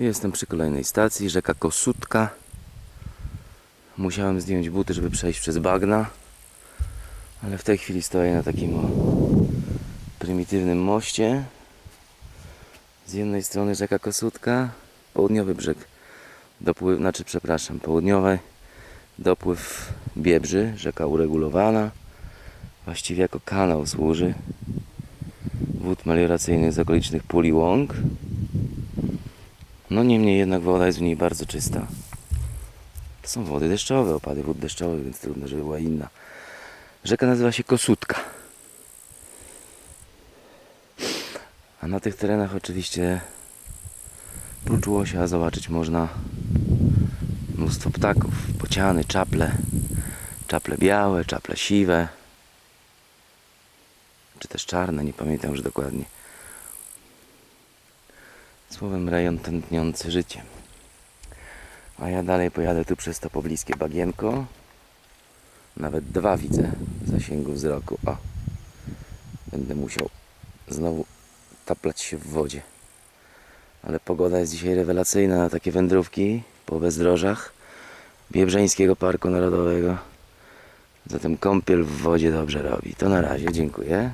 Jestem przy kolejnej stacji, rzeka Kosutka. Musiałem zdjąć buty, żeby przejść przez bagna. Ale w tej chwili stoję na takim prymitywnym moście. Z jednej strony rzeka Kosutka, południowy brzeg dopływ, znaczy przepraszam, południowy dopływ Biebrzy, rzeka uregulowana. Właściwie jako kanał służy wód melioracyjnych z okolicznych pól i łąk. No niemniej jednak woda jest w niej bardzo czysta. To są wody deszczowe, opady wód deszczowych, więc trudno, żeby była inna. Rzeka nazywa się Kosutka. A na tych terenach oczywiście prócz łosia zobaczyć można mnóstwo ptaków. Pociany, czaple, czaple białe, czaple siwe, czy też czarne, nie pamiętam już dokładnie. Słowem rejon tętniący życiem. A ja dalej pojadę tu przez to pobliskie bagienko. Nawet dwa widzę w zasięgu wzroku. O! Będę musiał znowu taplać się w wodzie. Ale pogoda jest dzisiaj rewelacyjna na takie wędrówki po bezdrożach Biebrzeńskiego Parku Narodowego. Zatem kąpiel w wodzie dobrze robi. To na razie, dziękuję.